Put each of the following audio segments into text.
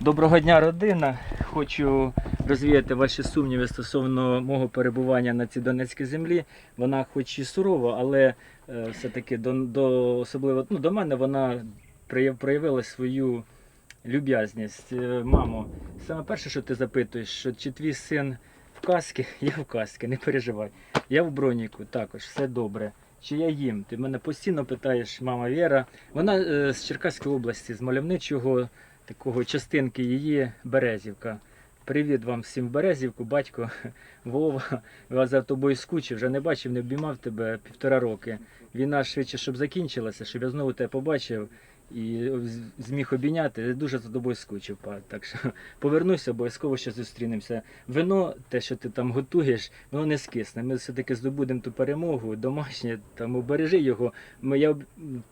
Доброго дня, родина. Хочу розвіяти ваші сумніви стосовно мого перебування на цій Донецькій землі. Вона хоч і сурова, але е, все-таки до, до особливо ну, до мене вона проявила свою люб'язність. Е, Мамо, саме перше, що ти запитуєш, що чи твій син в каски, я в каски, не переживай. Я в броніку також, все добре. Чи я їм? Ти мене постійно питаєш, мама Віра. Вона е, з Черкаської області, з мальовничого такого частинки її Березівка. Привіт вам всім в Березівку, батько Вова. Я за тобою скучив, вже не бачив, не обіймав тебе півтора роки. Війна швидше, щоб закінчилася, щоб я знову тебе побачив і зміг обійняти. Я дуже за тобою скучив, па. Так що повернуся, обов'язково ще зустрінемося. Вино, те, що ти там готуєш, воно не скисне. Ми все-таки здобудемо ту перемогу, домашнє, тому бережи його. Ми, я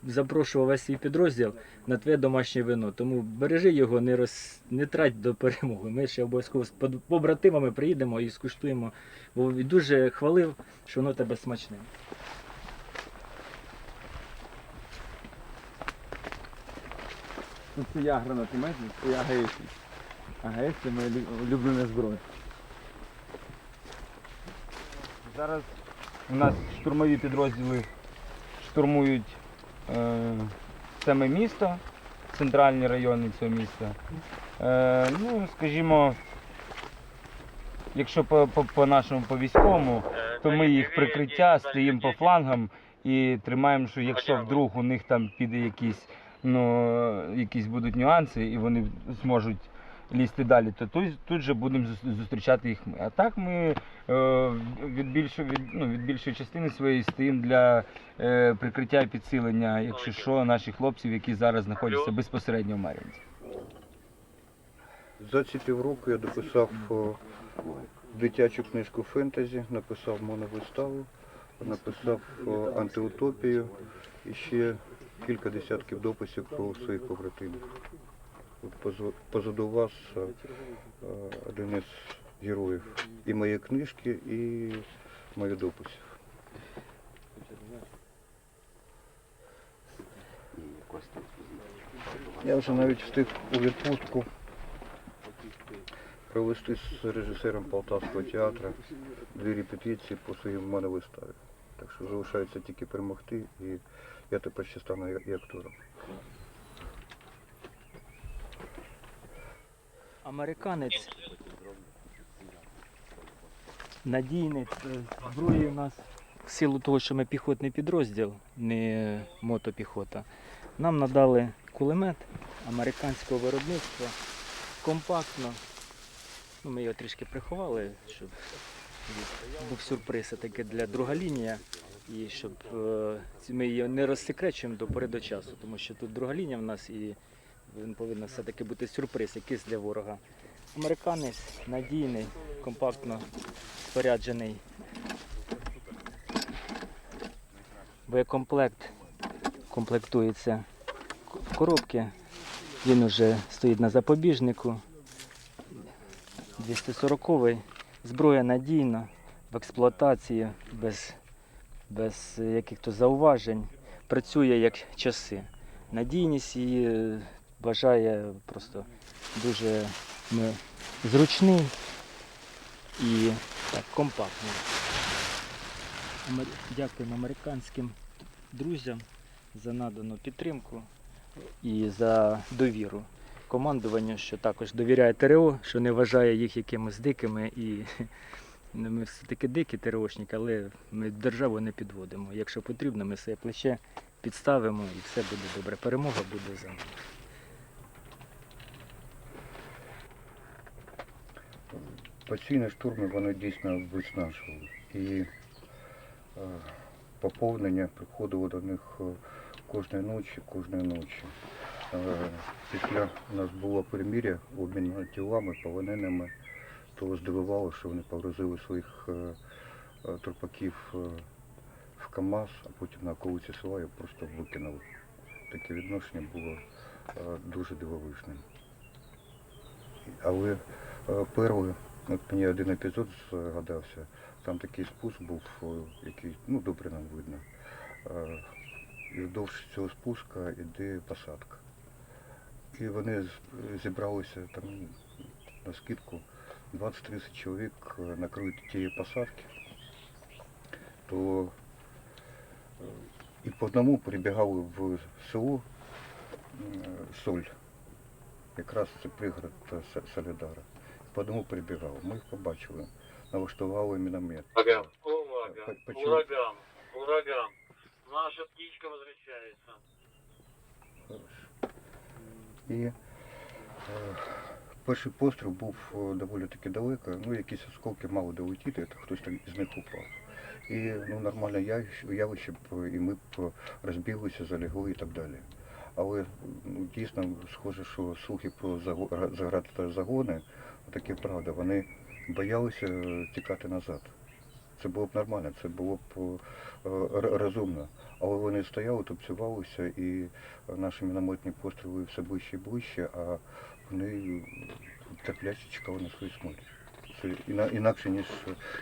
запрошував весь свій підрозділ на твоє домашнє вино. Тому бережи його, не роз... не трать до перемоги. Ми ще обов'язково з побратимами приїдемо і скуштуємо. Бо дуже хвалив, що воно тебе смачне. Ну, це я гранатомет, це я АГС. АГС це моя лю- улюблена зброя. Зараз у нас штурмові підрозділи штурмують е, саме місто, центральні райони цього міста. Е, ну, скажімо, якщо по, по, по нашому по військовому, то ми їх прикриття стоїмо по флангам і тримаємо, що якщо вдруг у них там піде якісь, ну, якісь будуть нюанси і вони зможуть лізти далі, то тут, тут же будемо зустрічати їх ми. А так ми е, від, більшої, від, ну, від більшої частини своєї стоїмо для е, прикриття і підсилення, якщо що, наших хлопців, які зараз знаходяться безпосередньо в Мар'їнці. За ці півроку я дописав дитячу книжку фентезі, написав моновиставу, написав антиутопію і ще кілька десятків дописів про своїх побратимів. Позаду вас е, е, один із героїв і моєї книжки, і моїх дописів. Я вже навіть встиг у відпустку провести з режисером Полтавського театру дві репетиції по своїй моновиставі. Так що залишається тільки перемогти, і я тепер ще стану і актором. Американець. Надійний е, зброї у нас. В силу того, що ми піхотний підрозділ, не мотопіхота, нам надали кулемет американського виробництва. Компактно. Ну, ми його трішки приховали, щоб був сюрприз таки для друга лінія. І щоб е, ми її не розсекречуємо до пори до часу, тому що тут друга лінія в нас і він повинен все-таки бути сюрприз якийсь для ворога. Американець надійний, компактно споряджений. Боєкомплект комплектується в коробки. Він вже стоїть на запобіжнику. 240-й. Зброя надійна, в експлуатації, без, без якихось зауважень. Працює як часи. Надійність її е, бажає просто дуже ну, зручний і так, компактний. Дякуємо американським друзям за надану підтримку і за довіру командуванню, що також довіряє ТРО, що не вважає їх якимось дикими і ну, ми все-таки дикі ТРОшники, але ми державу не підводимо. Якщо потрібно, ми своє плече підставимо і все буде добре. Перемога буде за нами. Постійні штурми вони дійсно виснажували. І е, поповнення приходило до них е, кожної ночі, кожної ночі. Е, після у нас було перемір'я, обмін тілами, полоненими, то здивувало, що вони погрузили своїх е, е, трупаків в КАМАЗ, а потім на околиці села їх просто викинули. Таке відношення було дуже дивовижним. Але перли, от мені один епізод згадався, там такий спуск був, який ну, добре нам видно. І вдовж цього спуска йде посадка. І вони зібралися там на скидку 20-30 чоловік е, накриють ті посадки, то е, і по одному прибігали в село е, Соль, якраз це пригород Солідара. По одному прибігали. Ми їх побачили, налаштували міномет. Ураган. Ураган. Ураган. Ураган. Наша птичка возвращается. І е, перший постріл був е, доволі таки далеко, ну якісь осколки мали долетіти, то хтось там з них упав. І ну, нормальне явище, б, і ми б розбіглися, залягли і так далі. Але ну, дійсно схоже, що слухи про заграти загони, таке правда, вони боялися е, тікати назад. Це було б нормально, це було б е, розумно. Але вони стояли, тупцювалися і наші мінометні постріли все ближче і ближче, а вони терпляче чекали на свою смерть. Це інакше, ніж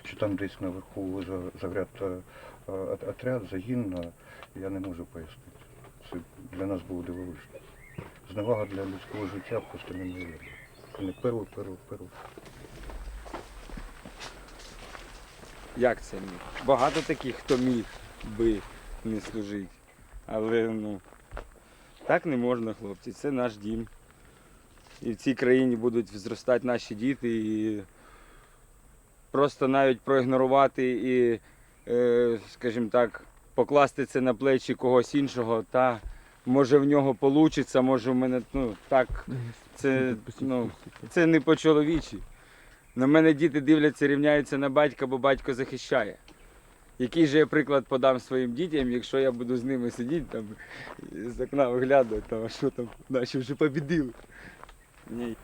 що там десь наверху за- загряд е, от- отряд, загін, е, я не можу пояснити. Це для нас було дивовижно. Зневага для людського життя просто неймовірна. Це не перший, перший, перший. Як це міг? Багато таких, хто міг би не служити. Але ну, так не можна, хлопці. Це наш дім. І в цій країні будуть зростати наші діти. І просто навіть проігнорувати і, е, скажімо так, покласти це на плечі когось іншого, та може в нього вийде, може в мене ну, так. Це, ну, це не по-чоловічі. На мене діти дивляться, рівняються на батька, бо батько захищає. Який же я приклад подам своїм дітям, якщо я буду з ними сидіти там з окна виглядати, там, а що там, наші вже побідили. Ні.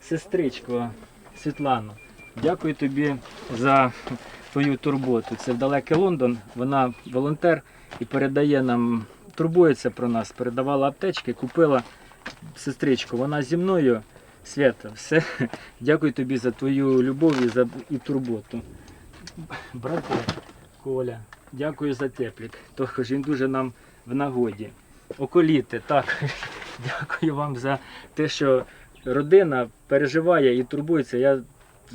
Сестричко Світлано, дякую тобі за твою турботу. Це в далекий Лондон. Вона волонтер і передає нам, турбується про нас, передавала аптечки, купила сестричку. Вона зі мною. Свята, все. Дякую тобі за твою любов і за і турботу. Брате Коля, дякую за теплік. Тож він дуже нам в нагоді. Околіти, так. Дякую вам за те, що родина переживає і турбується. Я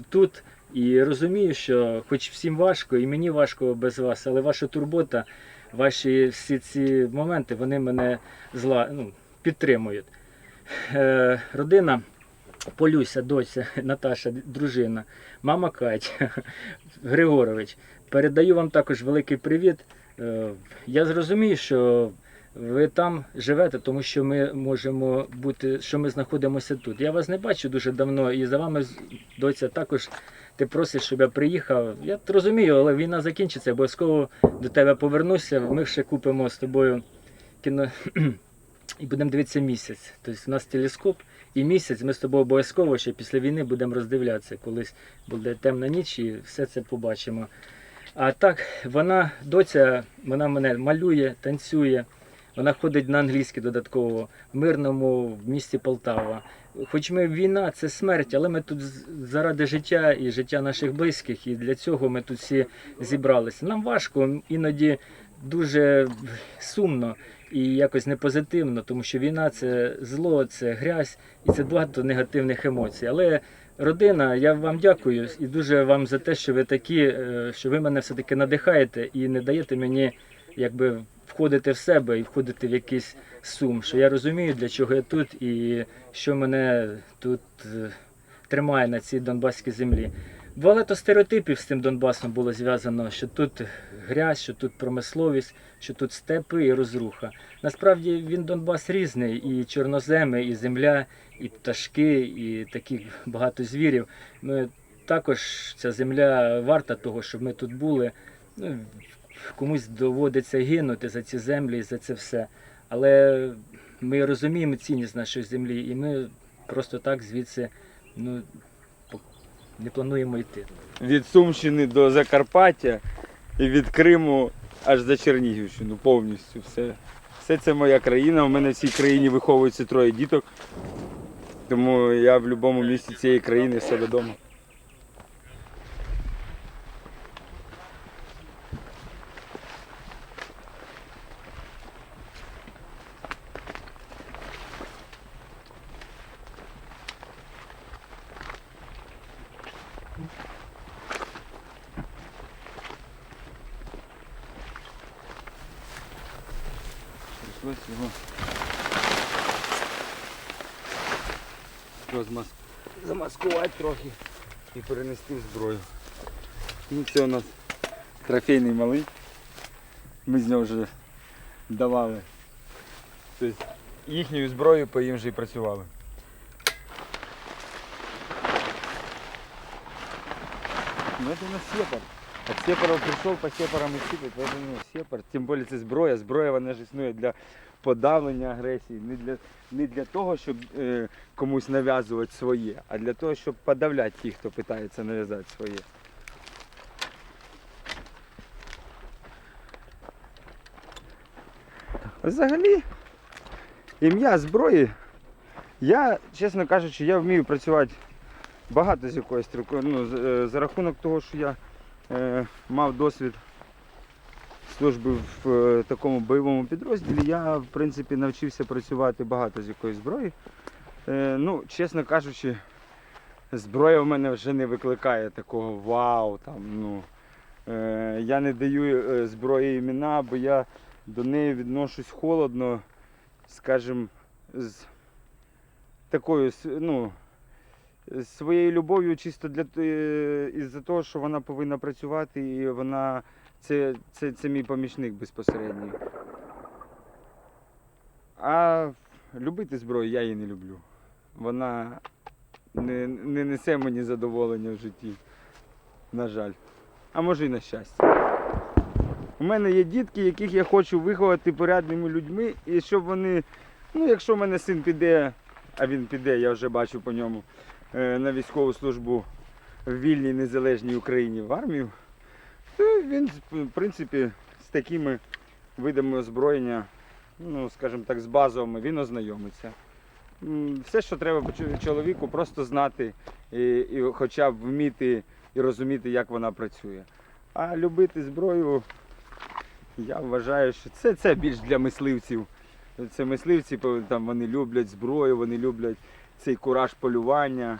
тут і розумію, що хоч всім важко, і мені важко без вас, але ваша турбота, ваші всі ці моменти, вони мене зла, ну, підтримують. Е, родина. Полюся, доця, Наташа, дружина, мама Катя, Григорович. Передаю вам також великий привіт. Е, Я зрозумію, що ви там живете, тому що ми можемо бути, що ми знаходимося тут. Я вас не бачу дуже давно, і за вами доця також ти просиш, щоб я приїхав. Я розумію, але війна закінчиться, обов'язково до тебе повернуся. Ми ще купимо з тобою кіно і будемо дивитися місяць. Тобто у нас телескоп і місяць. Ми з тобою обов'язково ще після війни будемо роздивлятися. Колись буде темна ніч і все це побачимо. А так, вона, доця, вона мене малює, танцює. Вона ходить на англійський додатково в мирному в місті Полтава. Хоч ми війна, це смерть, але ми тут заради життя і життя наших близьких, і для цього ми тут всі зібралися. Нам важко, іноді дуже сумно і якось не позитивно, тому що війна це зло, це грязь і це багато негативних емоцій. Але родина, я вам дякую і дуже вам за те, що ви такі, е, що ви мене все-таки надихаєте і не даєте мені якби входити в себе і входити в якийсь сум, що я розумію, для чого я тут і що мене тут е, тримає на цій Донбаській землі. Багато стереотипів з тим Донбасом було зв'язано, що тут грязь, що тут промисловість, що тут степи і розруха. Насправді він Донбас різний, і чорноземи, і земля, і пташки, і таких багато звірів. Ми також ця земля варта того, щоб ми тут були. Ну, комусь доводиться гинути за ці землі і за це все. Але ми розуміємо цінність нашої землі, і ми просто так звідси ну, не плануємо йти. Від Сумщини до Закарпаття і від Криму аж за Чернігівщину повністю. Все, все це моя країна. У мене в цій країні виховується троє діток. Тому я в будь-якому місці цієї країни в себе. Прийшлось його розмас... замаскувати трохи і перенести в зброю. Ну, це у нас трофейний малий. Ми з нього вже давали. Тобто їхньою зброєю по їм вже і працювали. Ну это у нас сепар. От сепаров прийшов, по сепарам і сіпить, поэтому сепар. Тим більше це зброя. Зброя вона ж існує для подавлення агресії, не для, не для того, щоб е, комусь нав'язувати своє, а для того, щоб подавляти тих, хто питається нав'язати своє. Взагалі, ім'я зброї, я, чесно кажучи, я вмію працювати багато з якоїсь. Ну, е, за рахунок того, що я мав досвід служби в е, такому бойовому підрозділі, я в принципі навчився працювати багато з якоїсь зброї. Е, ну, чесно кажучи, зброя в мене вже не викликає такого вау. Там, ну, е, я не даю е, зброї імена, бо я до неї відношусь холодно, скажімо, з такою, ну, своєю любов'ю чисто для е, із-за того, що вона повинна працювати і вона це, це, це мій помічник безпосередній. А любити зброю я її не люблю. Вона не, не несе мені задоволення в житті. На жаль. А може і на щастя. У мене є дітки, яких я хочу виховати порядними людьми, і щоб вони, ну якщо в мене син піде, а він піде, я вже бачу по ньому, на військову службу в вільній незалежній Україні в армію, то він, в принципі, з такими видами озброєння, ну, скажімо так, з базовими, він ознайомиться. Все, що треба чоловіку, просто знати і, і хоча б вміти і розуміти, як вона працює. А любити зброю, я вважаю, що це, це більш для мисливців. Це мисливці, там, вони люблять зброю, вони люблять цей кураж полювання.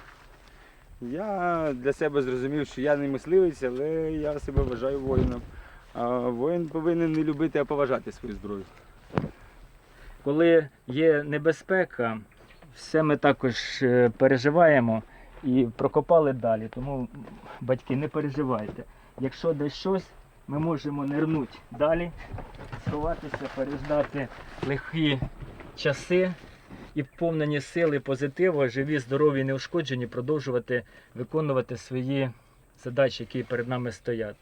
Я для себе зрозумів, що я не мисливець, але я себе вважаю воїном. А воїн повинен не любити, а поважати свою зброю. Коли є небезпека, все ми також е, переживаємо і прокопали далі. Тому, батьки, не переживайте. Якщо десь щось, ми можемо нирнути далі, сховатися, переждати лихі часи і вповнені сили позитиву, живі, здорові, неушкоджені, продовжувати виконувати свої задачі, які перед нами стоять.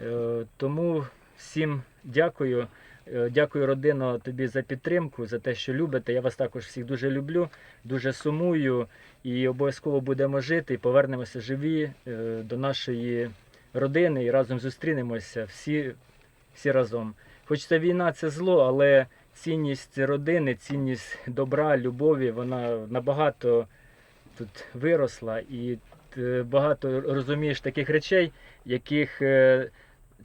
Е, Тому всім дякую. Е, Дякую, родино, тобі за підтримку, за те, що любите. Я вас також всіх дуже люблю, дуже сумую і обов'язково будемо жити і повернемося живі е, до нашої родини і разом зустрінемося всі, всі разом. Хоч ця війна це зло, але цінність родини, цінність добра, любові, вона набагато тут виросла і е, багато розумієш таких речей, яких е,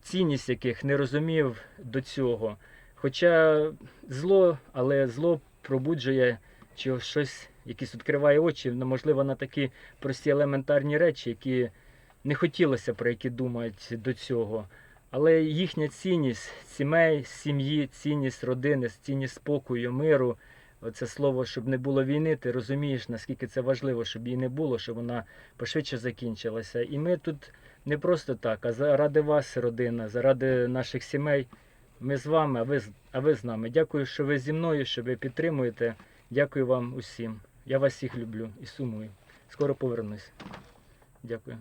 цінність яких не розумів до цього. Хоча зло, але зло пробуджує чи щось, якісь відкриває очі, ну, можливо, на такі прості елементарні речі, які не хотілося про які думати до цього. Але їхня цінність сімей, сім'ї, цінність родини, цінність спокою, миру. Оце слово, щоб не було війни, ти розумієш, наскільки це важливо, щоб її не було, щоб вона пошвидше закінчилася. І ми тут не просто так, а заради вас, родина, заради наших сімей. Ми з вами, а ви, а ви з нами. Дякую, що ви зі мною, що ви підтримуєте. Дякую вам усім. Я вас всіх люблю і сумую. Скоро повернусь. Дякую.